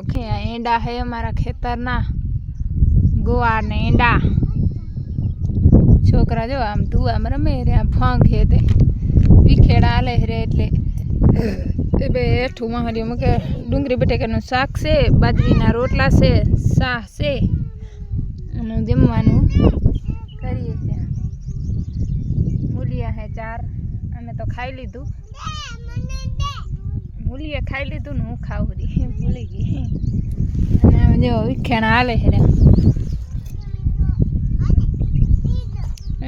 Okay, આ એંડા હે અમારા ખેતરના. ગોવા ને એંડા. છોકરા જો આમ તુઆમાં રમે રે, આમ ફંક હે તે. વિખેડા આલે રે એટલે. એ બે હેઠું મહારી મૂકે, ડુંગળી બટેકાનું શાક છે, બાજરીના રોટલા છે, શાહ છે. અને જમવાનું કરીએ છીએ મૂલિયા હે ચાર, અમે તો ખાઈ લીધું. મૂલીએ ખાઈ લીધું ને હું ખાવું ભૂલી ગઈ. અને જો વિખેણ હાલે છે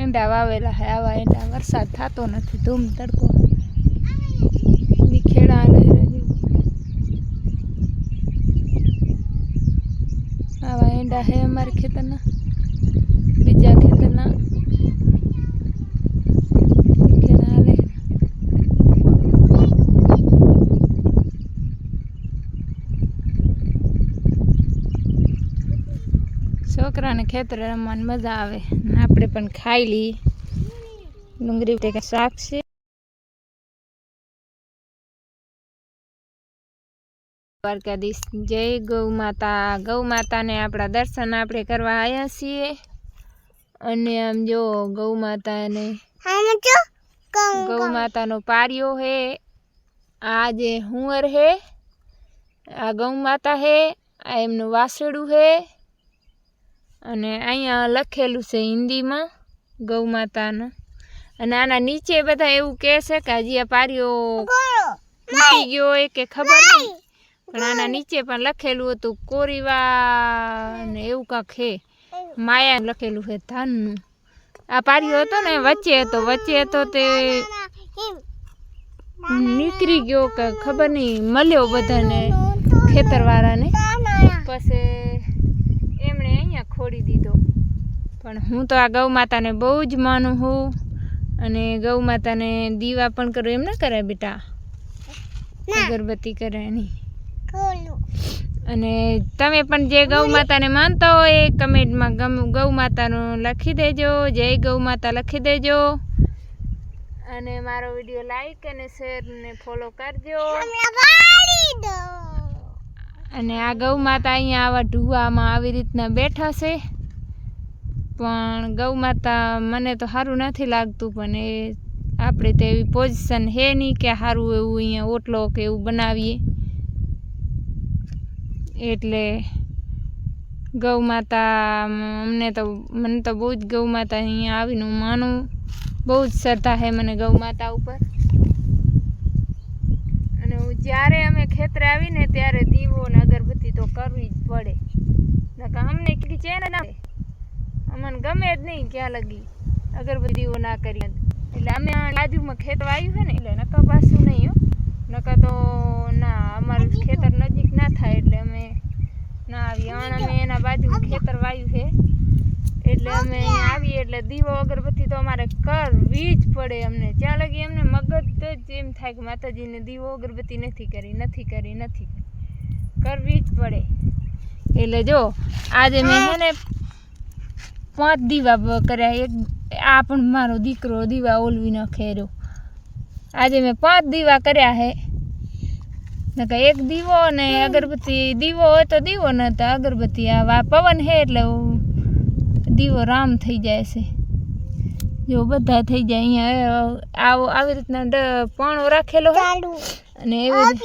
ઈંડા વાવેલા હે, આવા ઈંડા વરસાદ થતો નથી, ધૂમ તડકો વિખેડા હાલે આવા ઈંડા હે અમારા ખેતરના બીજા ખેતરના વિખેડા હાલે છે. છોકરાને ખેતરે રમવાની મજા આવે. ને આપણે પણ ખાઈ લઈએ. ડુંગળી બટેકા શાક છે. દ્વારકાધીશ જય ગૌ માતા. ગૌ માતાને આપણા દર્શન આપણે કરવા આવ્યા છીએ. અને આમ જો ગૌ માતાને ગૌ માતાનો પાર્યો હે. આ જે હુંવર હે. આ ગૌ માતા હે. આ એમનું વાસળું હે. અને અહીંયા લખેલું છે હિન્દીમાં, ગૌ અને આના નીચે બધા એવું કહે છે કે હજી આ પારીઓ તૂટી ગયો હોય કે ખબર નહીં. પણ આના નીચે પણ લખેલું હતું કોરીવા ને એવું કાંક હે માયા લખેલું છે, ધાનનું. આ પારીઓ હતો ને, વચ્ચે હતો વચ્ચે હતો તે નીકળી ગયો કે ખબર નહીં, મળ્યો બધાને ખેતરવાળાને. પછી એમણે અહીંયા ખોડી દીધો પણ હું તો આ ગૌ માતાને બહુ જ માનું છું અને ગૌ માતાને દીવા પણ કરું. એમ ના કરે બેટા? અગરબત્તી કરે એની. અને તમે પણ જે ગૌ માતાને માનતા હોય એ કમેન્ટમાં ગૌ માતાનું લખી દેજો. જય ગૌ માતા લખી દેજો. અને મારો વીડિયો લાઈક અને શેર ને ફોલો કરજો. અને આ ગૌ માતા અહીંયા આવા ઢુવામાં આવી રીતના બેઠા છે. પણ ગૌ માતા મને તો સારું નથી લાગતું, પણ એ આપણે તો એવી પોઝિશન હે નહીં કે સારું એવું અહીંયા ઓટલો કે એવું બનાવીએ. એટલે ગૌ માતા અમને તો, મને તો બહુ જ ગૌ માતા અહીંયા આવીને માનું. બહુ જ શ્રદ્ધા છે મને ગૌ માતા ઉપર. અને હું જ્યારે અમે ખેતરે આવીને ત્યારે દીવો ને અગરબત્તી તો કરવી જ પડે. નકા અમને કીધી છે ના. અમને ગમે જ નહીં ક્યાં લગી. અગરબત્તી દીવો ના કરી એટલે અમે બાજુમાં ખેતર આવ્યું છે ને, એટલે નકા પાછું નહીં હો. નકર તો ના, અમારું ખેતર નજીક ના થાય એટલે અમે ના આવીએ. આણ અમે એના બાજુ ખેતર વાયું છે. એટલે અમે આવીએ, એટલે દીવો, અગરબત્તી તો અમારે કરવી જ પડે અમને. જ્યાં લગી એમને મગજ જ એમ થાય કે માતાજીને દીવો, અગરબત્તી નથી કરી નથી કરી, નથી કરવી જ પડે. એટલે જો, આજે મેં છે ને પાંચ દીવા કર્યા. એક આ પણ મારો દીકરો દીવા ઓલવી નાખે રહ્યો આજે મેં પાંચ દીવા કર્યા હે. એક દીવો ને અગરબત્તી દીવો હોય તો દીવો ન તો અગરબત્તી. આ પવન હે એટલે દીવો રામ થઈ જાય છે. જો બધા થઈ જાય અહીંયા આવો આવી રીતના પાણો રાખેલો હોય અને એવી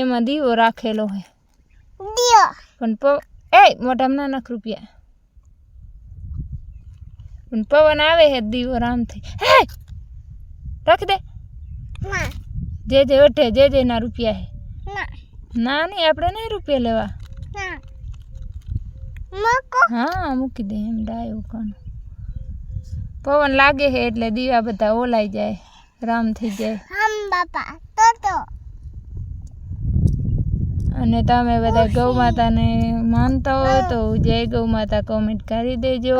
એમાં દીવો રાખેલો હોય પણ એ મોઢામાં નાખ રૂપિયા. પણ પવન આવે હે દીવો રામ થઈ હે રાખી દે. જે જે વટે જે જે ના રૂપિયા હે. ના. નહીં આપણે નહીં રૂપિયા લેવા. હા મૂકી દે એમ ડાયો કોણ. પવન લાગે છે એટલે દીવા બધા ઓલાઈ જાય રામ થઈ જાય. અને તમે બધા ગૌ માતાને માનતા હો તો જય ગૌ માતા કોમેન્ટ કરી દેજો.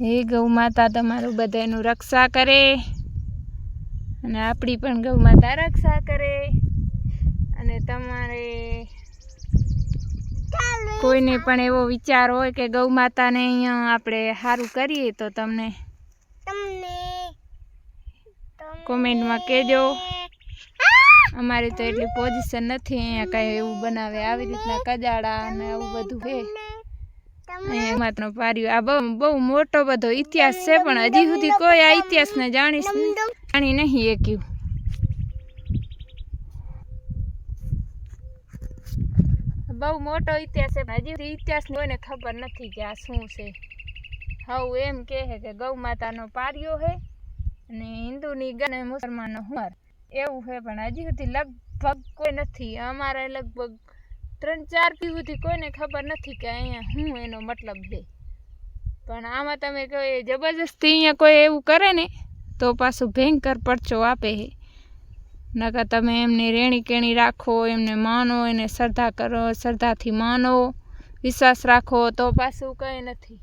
હે ગૌ માતા તમારું બધાનું રક્ષા કરે. અને આપણી પણ ગૌ માતા રક્ષા કરે. અને તમારે કોઈને પણ એવો વિચાર હોય કે ગૌ માતાને અહીંયા આપણે સારું કરીએ તો તમને કોમેન્ટમાં કહેજો. અમારી તો એટલી પોઝિશન નથી. અહીંયા કાંઈ એવું બનાવે, આવી રીતના કજાડા અને એવું બધું છે અહીંયા માત્ર પાર્યો. આ બહુ બહુ મોટો બધો ઇતિહાસ છે, પણ હજી સુધી કોઈ આ ઇતિહાસને જાણીશ જાણી નહીં એક્યું બહુ મોટો ઇતિહાસ છે હજી ઇતિહાસ કોઈને ખબર નથી કે આ શું છે. હવ એમ કહે કે ગૌ માતાનો પાર્યો છે, અને હિન્દુની ગણ મુસલમાનનો હુમર એવું છે પણ હજી સુધી લગભગ કોઈ નથી. અમારે લગભગ ત્રણ, ચાર પી સુધી કોઈને ખબર નથી કે અહીંયા શું એનો મતલબ છે. પણ આમાં તમે કહો એ જબરજસ્તી અહીંયા કોઈ એવું કરે ને, તો પાછું ભયંકર પરચો આપે છે નકર તમે એમને રેણી કેણી રાખો, એમને માનો, એને શ્રદ્ધા કરો, શ્રદ્ધાથી માનો, વિશ્વાસ રાખો, તો પાછું કંઈ નથી.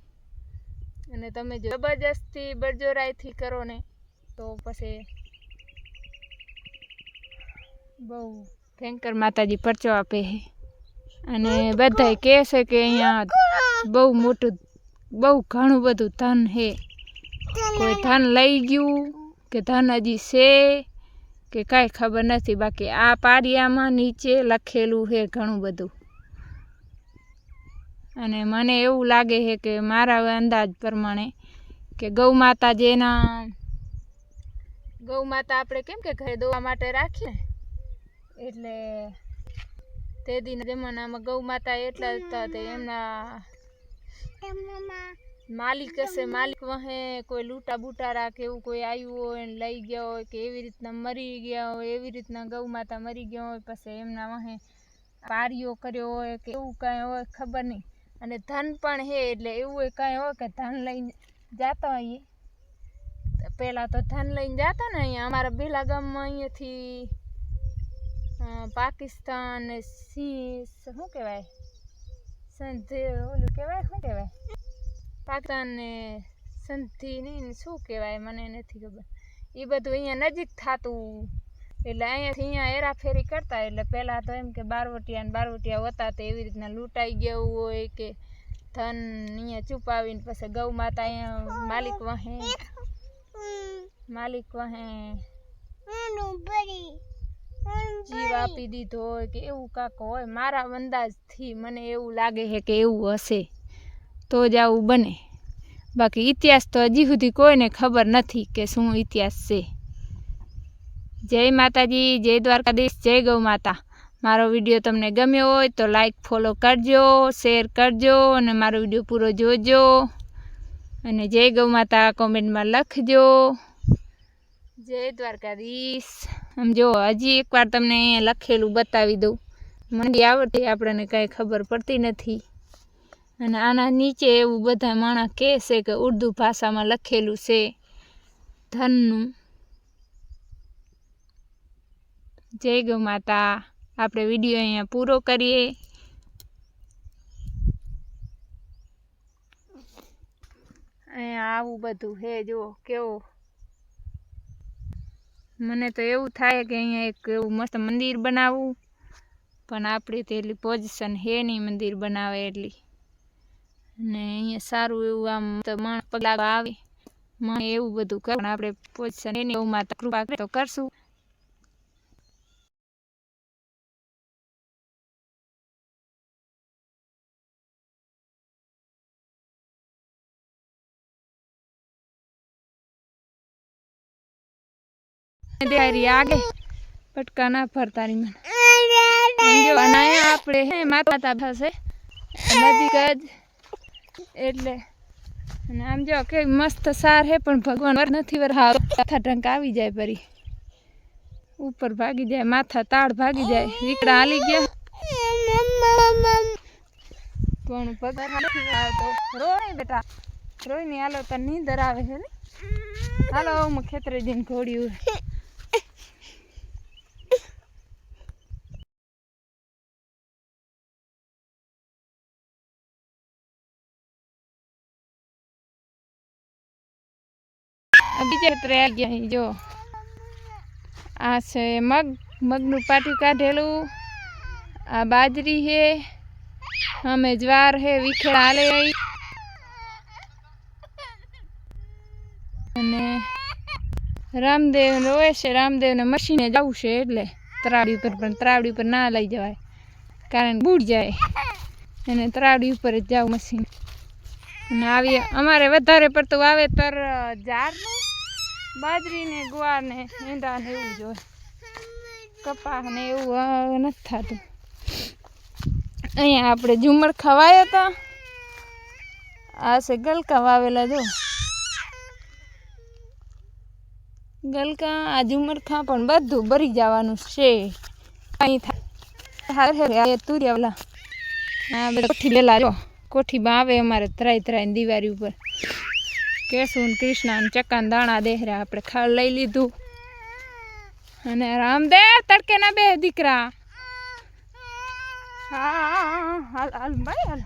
અને તમે જબરજસ્તી બરજોરાઈથી કરો ને, તો પછી બહુ ભયંકર માતાજી પરચો આપે છે. અને બધા કહે છે કે અહીંયા બહુ મોટું, બહુ ઘણું બધું ધન છે. કોઈ ધન લઈ ગયું કે ધન હજી છે કે કાંઈ ખબર નથી. બાકી આ પારિયામાં નીચે લખેલું છે ઘણું બધું. અને મને એવું લાગે છે કે મારા અંદાજ પ્રમાણે કે ગૌ માતા જેના ગૌ માતા આપણે કેમ કે ઘરે દોવા માટે રાખીએ. એટલે તે દિન જમાનામાં ગૌ માતા એટલા હતા તે એમના માલિક હશે, માલિક વહે, કોઈ લૂંટા બુટારા કે એવું કોઈ આવ્યું હોય ને લઈ ગયા હોય કે એવી રીતના મરી ગયા હોય, એવી રીતના ગૌ માતા મરી ગયા હોય, પછી એમના વહે પારીઓ કર્યો હોય કે એવું કાંઈ હોય ખબર નહીં. અને ધન પણ હે એટલે એવું કાંઈ હોય કે ધન લઈને જતા હોઈએ પહેલાં તો ધન લઈને જતા ને અહીંયા, અમારા બેલા ગામમાં અહીંયાથી પાકિસ્તાન સી શું કહેવાય? સંધિ ઓલું કહેવાય? શું કહેવાય? પાકિસ્તાન સંધિ નહીં શું કહેવાય? મને નથી ખબર. એ બધું અહીંયા નજીક થતું. એટલે અહીંયાથી અહીંયા હેરાફેરી કરતા. એટલે પહેલાં તો એમ કે બારવટિયા ને બારવટિયા હતા તો એવી રીતના લૂંટાઈ ગયું હોય કે ધન અહીંયા છુપાવીને પછી ગૌ માતા અહીંયા માલિક વહે. માલિક વહે. જીવ આપી દીધો હોય કે એવું કાંક હોય મારા અંદાજથી મને એવું લાગે છે કે એવું હશે. તો જ આવું બને. બાકી ઇતિહાસ તો હજી સુધી કોઈને ખબર નથી કે શું ઇતિહાસ છે. જય માતાજી જય દ્વારકાધીશ જય ગૌ માતા. મારો વીડિયો તમને ગમ્યો હોય તો લાઈક ફોલો કરજો શેર કરજો અને મારો વીડિયો પૂરો જોજો. અને જય ગૌ માતા કોમેન્ટમાં લખજો. જય દ્વારકાધીશ. આમ જો, હજી એકવાર તમને અહીંયા લખેલું બતાવી દઉં. મંડી આવડતી આપણને કાંઈ ખબર પડતી નથી. અને આના નીચે એવું બધા માણસ કહે છે કે ઉર્દુ ભાષામાં લખેલું છે, ધનનું. જય ગૌ માતા. આપણે વીડિયો અહીંયા પૂરો કરીએ. અહીંયા આવું બધું હે જો કેવું મને તો એવું થાય કે અહીંયા એક એવું મસ્ત મંદિર બનાવવું પણ આપણી તો પોઝિશન હે નહીં મંદિર બનાવે એટલી. અને અહીંયા સારું એવું આમ તો માણસ પગલા આવે. મને એવું બધું કરે. પણ આપણે પોઝિશન એની એવું માતા કૃપા તો કરશું. તૈયારી આગે. પટકા ના ફરતા ની મને. અને આપણે હે માતા થશે. નજીક જ. એટલે અને આમ જો કે મસ્ત સાર હે પણ ભગવાન વર નથી વર. હારો માથા ઢંક આવી જાય પરી. ઉપર ભાગી જાય માથા તાળ ભાગી જાય. વીકડા હાલી ગયા. પણ પગાર નથી આવતો? રોય બેટા. રોયની હાલો તને નીંદર આવે છે ને. હાલો હું ખેતરે જઈને ઘોડ્યું બીજા ખેતરે આવી ગયા જો. આ છે મગ, મગનું પાટું કાઢેલું. આ બાજરી છે. અમે જ્વાર છે, વિખેડા હાલે અને રામદેવ રોવે છે, રામદેવને મશીને જવું છે એટલે ત્રાવડી ઉપર પણ ત્રાવડી ઉપર ના લઈ જવાય, કારણ બૂડ જાય. અને ત્રાવડી ઉપર જ જાવ મશીન. અને આવી અમારે વધારે પડતું વાવેતર ઝાડનું. બાજરી ને ગુવાર ને ઈંડા ને એવું જ હોય. કપાસ ને એવું નથી થતું. અહીંયા આપણે ઝુમર ખવાયા હતા આ છે ગલકા વાવેલા જો. ગલકા, આ ઝુમરખા પણ બધું ભરી જવાનું છે. અહીં તુર્યાવલા હા બધા કોઠી લેલા જો. કોઠીમાં આવે અમારે ત્રાય ત્રાય દિવાળી ઉપર. કેસુ ને કૃષ્ણ ને ચક્કા ને દાણા દેહર્યા આપણે ખાલ લઈ લીધું. અને રામદેવ તડકે ના બે દીકરા. હા, હાલ હાલ, ભાઈ, હાલ.